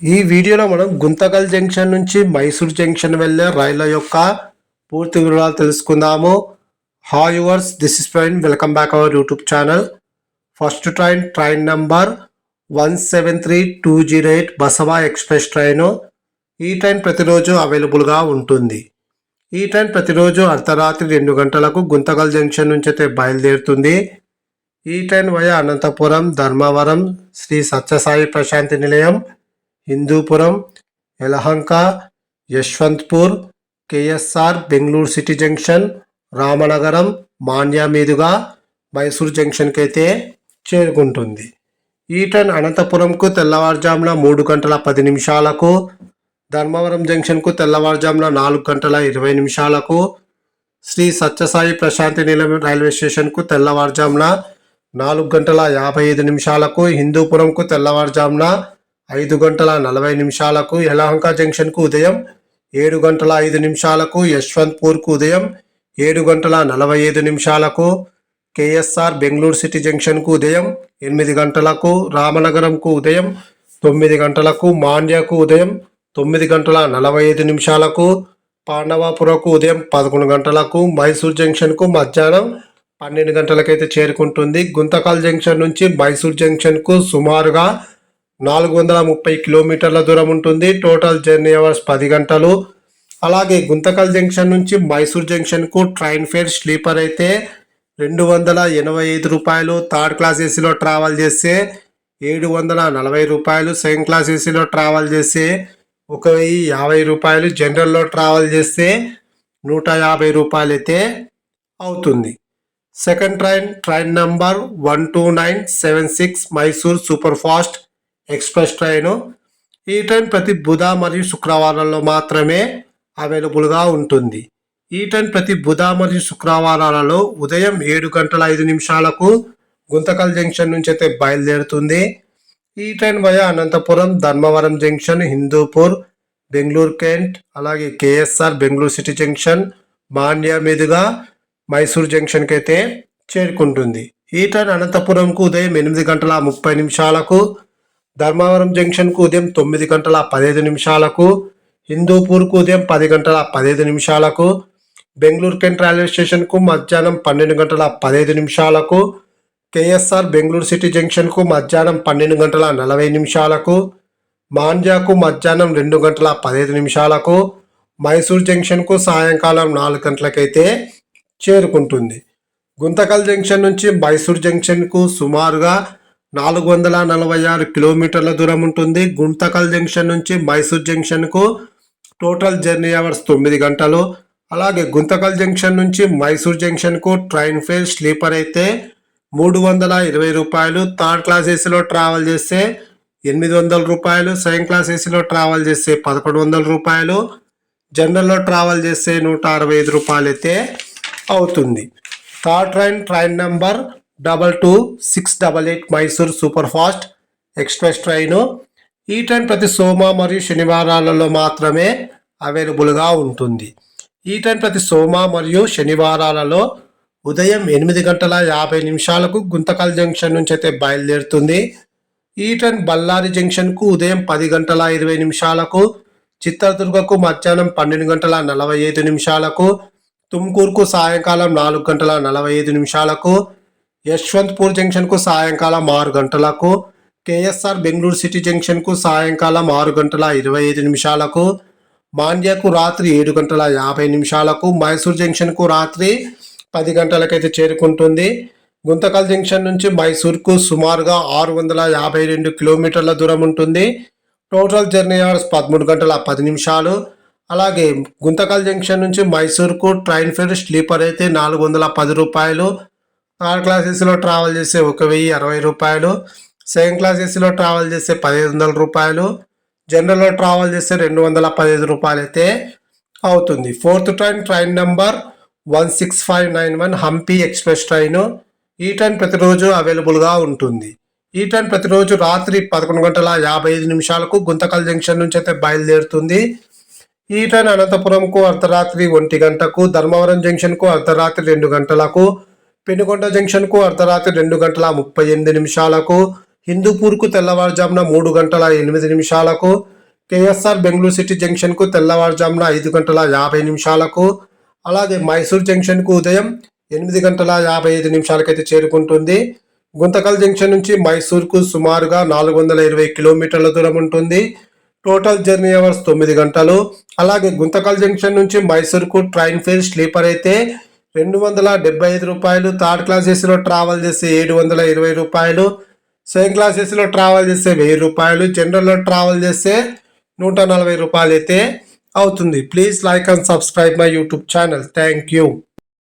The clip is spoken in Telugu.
ఈ వీడియోలో మనం గుంతకల్ జంక్షన్ నుంచి మైసూర్ జంక్షన్ వెళ్ళే రైళ్ళ యొక్క పూర్తి వివరాలు తెలుసుకుందాము. Hi yours this is train welcome back our YouTube channel first train train number one seven three two zero eight Basava express train ఈ ట్రైన్ ప్రతిరోజు అవైలబుల్గా ఉంటుంది. ఈ ట్రైన్ ప్రతిరోజు అర్ధరాత్రి రెండు గంటలకు గుంతకల్ జంక్షన్ నుంచి అయితే బయలుదేరుతుంది. ఈ train via Anantapuram Dharmavaram Sri Sathya Sai Prasanthi Nilayam. Hindupuram Yelahanka Yesvantpur KSR Bengaluru city junction Ramanagaram Mandya మీదుగా మైసూర్ జంక్షన్కి అయితే చేరుకుంటుంది. ఈ ట్రైన్ అనంతపురంకు తెల్లవారుజామున మూడు గంటల పది నిమిషాలకు ధర్మవరం జంక్షన్కు తెల్లవారుజామున నాలుగు గంటల ఇరవై నిమిషాలకు శ్రీ సత్యసాయి ప్రశాంతి నిలయం రైల్వే స్టేషన్కు తెల్లవారుజామున నాలుగు గంటల యాభై ఐదు నిమిషాలకు హిందూపురంకు తెల్లవారుజామున ఐదు గంటల నలభై నిమిషాలకు యలహంక జంక్షన్కు ఉదయం ఏడు గంటల ఐదు నిమిషాలకు యశ్వంత్పూర్కు ఉదయం ఏడు గంటల నలభై ఐదు నిమిషాలకు కేఎస్ఆర్ బెంగళూరు సిటీ జంక్షన్కు ఉదయం ఎనిమిది గంటలకు రామనగరంకు ఉదయం తొమ్మిది గంటలకు మాండ్యకు ఉదయం తొమ్మిది గంటల నలభై ఐదు నిమిషాలకు పాండవాపురకు ఉదయం పదకొండు గంటలకు మైసూర్ జంక్షన్కు మధ్యాహ్నం పన్నెండు గంటలకైతే చేరుకుంటుంది. గుంతకల్ జంక్షన్ నుంచి మైసూర్ జంక్షన్కు సుమారుగా నాలుగు వందల ముప్పై కిలోమీటర్ల దూరం ఉంటుంది. టోటల్ జర్నీ అవర్స్ పది గంటలు. అలాగే గుంతకల్ జంక్షన్ నుంచి మైసూర్ జంక్షన్కు ట్రైన్ ఫేర్ స్లీపర్ అయితే రెండు వందల ఎనభై ఐదు రూపాయలు. థర్డ్ క్లాస్ ఏసీలో ట్రావెల్ చేస్తే ఏడు వందల నలభై రూపాయలు. సెకండ్ క్లాస్ ఏసీలో ట్రావెల్ చేస్తే ఒక వెయ్యి యాభై రూపాయలు. జనరల్లో ట్రావెల్ చేస్తే నూట యాభై రూపాయలు అయితే అవుతుంది. Second train train number one two nine seven six Mysore super fast express train. ఈ ట్రైన్ ప్రతి బుధ మరియు శుక్రవారాల్లో మాత్రమే అవైలబుల్గా ఉంటుంది. ఈ ట్రైన్ ప్రతి బుధ మరియు శుక్రవారాలలో ఉదయం ఏడు గంటల ఐదు నిమిషాలకు గుంతకల్ జంక్షన్ నుంచి అయితే బయలుదేరుతుంది. ఈ train via Anantapuram Dharmavaram junction Hindupur Bengaluru cant అలాగే KSR Bengaluru city junction Mandya మీదుగా మైసూర్ జంక్షన్కి అయితే చేరుకుంటుంది. ఈ ట్రైన్ అనంతపురంకు ఉదయం ఎనిమిది గంటల ముప్పై నిమిషాలకు ధర్మవరం జంక్షన్కు ఉదయం తొమ్మిది గంటల పదిహేను నిమిషాలకు హిందూపూర్కు ఉదయం పది గంటల పదిహేను నిమిషాలకు బెంగళూరు కెంట్ రైల్వే స్టేషన్కు మధ్యాహ్నం పన్నెండు గంటల పదిహేను నిమిషాలకు కేఎస్ఆర్ బెంగళూరు సిటీ జంక్షన్కు మధ్యాహ్నం పన్నెండు గంటల నలభై నిమిషాలకు మాండ్యాకు మధ్యాహ్నం రెండు గంటల పదిహేను నిమిషాలకు మైసూర్ జంక్షన్కు సాయంకాలం నాలుగు గంటలకైతే చేరుకుంటుంది. గుంతకల్ జంక్షన్ నుంచి మైసూర్ జంక్షన్కు సుమారుగా నాలుగు వందల నలభై ఆరు కిలోమీటర్ల దూరం ఉంటుంది. గుంతకల్ జంక్షన్ నుంచి మైసూర్ జంక్షన్కు టోటల్ జర్నీ అవర్స్ తొమ్మిది గంటలు. అలాగే గుంతకల్ జంక్షన్ నుంచి మైసూర్ జంక్షన్కు ట్రైన్ ఫేర్ స్లీపర్ అయితే మూడు వందల ఇరవై రూపాయలు. థర్డ్ క్లాస్ ఏసీలో ట్రావెల్ చేస్తే ఎనిమిది వందల రూపాయలు. సెకండ్ క్లాస్ ఏసీలో ట్రావెల్ చేస్తే పదకొండు వందల రూపాయలు. జనరల్లో ట్రావెల్ చేస్తే నూట అరవై ఐదు రూపాయలు అయితే అవుతుంది. Third train train number double two six double eight Mysore super fast express train ఈ ట్రైన్ ప్రతి సోమ మరియు శనివారాలలో మాత్రమే అవైలబుల్గా ఉంటుంది. ఈ ట్రైన్ ప్రతి సోమ మరియు శనివారాలలో ఉదయం ఎనిమిది గంటల యాభై నిమిషాలకు గుంతకల్ జంక్షన్ నుంచి అయితే బయలుదేరుతుంది. ఈ ట్రైన్ బళ్ళారి జంక్షన్కు ఉదయం పది గంటల ఇరవై నిమిషాలకు చిత్రదుర్గకు మధ్యాహ్నం పన్నెండు గంటల నలభై ఐదు నిమిషాలకు తుమ్కూరుకు సాయంకాలం నాలుగు గంటల నలభై ఐదు నిమిషాలకు యశ్వంత్పూర్ జంక్షన్కు సాయంకాలం ఆరు గంటలకు కేఎస్ఆర్ బెంగళూరు సిటీ జంక్షన్కు సాయంకాలం ఆరు గంటల ఇరవై ఐదు నిమిషాలకు మాండ్యకు రాత్రి ఏడు గంటల యాభై నిమిషాలకు మైసూర్ జంక్షన్కు రాత్రి పది గంటలకైతే చేరుకుంటుంది. గుంతకల్ జంక్షన్ నుంచి మైసూర్కు సుమారుగా ఆరు వందల యాభై రెండు కిలోమీటర్ల దూరం ఉంటుంది. టోటల్ జర్నీ అవర్స్ పదమూడు గంటల పది నిమిషాలు. అలాగే గుంతకల్ జంక్షన్ నుంచి మైసూర్కు ట్రైన్ ఫేర్ స్లీపర్ అయితే నాలుగు వందల పది రూపాయలు. థర్డ్ క్లాస్ ఏసీలో ట్రావెల్ చేస్తే ఒక వెయ్యి అరవై రూపాయలు సెకండ్ క్లాస్ ఏసీలో ట్రావెల్ చేస్తే పదిహేను వందల రూపాయలు జనరల్లో ట్రావెల్ చేస్తే రెండు వందల పదిహేను రూపాయలు అయితే అవుతుంది. Fourth train train number one six five nine one Hampi express train. ఈ ట్రైన్ ప్రతిరోజు అవైలబుల్గా ఉంటుంది. ఈ ట్రైన్ ప్రతిరోజు రాత్రి పదకొండు గంటల యాభై ఐదు నిమిషాలకు గుంతకల్ జంక్షన్ నుంచి అయితే బయలుదేరుతుంది. ఈ ట్రైన్ అనంతపురంకు అర్ధరాత్రి ఒంటి గంటకు ధర్మవరం జంక్షన్కు అర్ధరాత్రి రెండు గంటలకు పెనుకొండ జంక్షన్కు అర్ధరాత్రి రెండు గంటల ముప్పై ఎనిమిది నిమిషాలకు హిందూపూర్కు తెల్లవారుజామున మూడు గంటల ఎనిమిది నిమిషాలకు కేఎస్ఆర్ బెంగళూరు సిటీ జంక్షన్కు తెల్లవారుజామున ఐదు గంటల యాభై నిమిషాలకు అలాగే మైసూర్ జంక్షన్కు ఉదయం ఎనిమిది గంటల యాభై ఐదు నిమిషాలకైతే చేరుకుంటుంది. గుంతకల్ జంక్షన్ నుంచి మైసూర్కు సుమారుగా నాలుగు వందల ఇరవై కిలోమీటర్ల దూరం ఉంటుంది. టోటల్ జర్నీ అవర్స్ తొమ్మిది గంటలు. అలాగే గుంతకల్ జంక్షన్ నుంచి మైసూర్కు ట్రైన్ ఫేర్ స్లీపర్ అయితే రెండు వందల డెబ్బై ఐదు రూపాయలు థర్డ్ క్లాస్ ఏసీలో ట్రావెల్ చేస్తే ఏడు వందల ఇరవై రూపాయలు సెకండ్ క్లాస్ ఏసీలో ట్రావెల్ చేస్తే వెయ్యి రూపాయలు జనరల్లో ట్రావెల్ చేస్తే నూట నలభై రూపాయలు అయితే అవుతుంది. Please like and subscribe my YouTube channel. Thank you.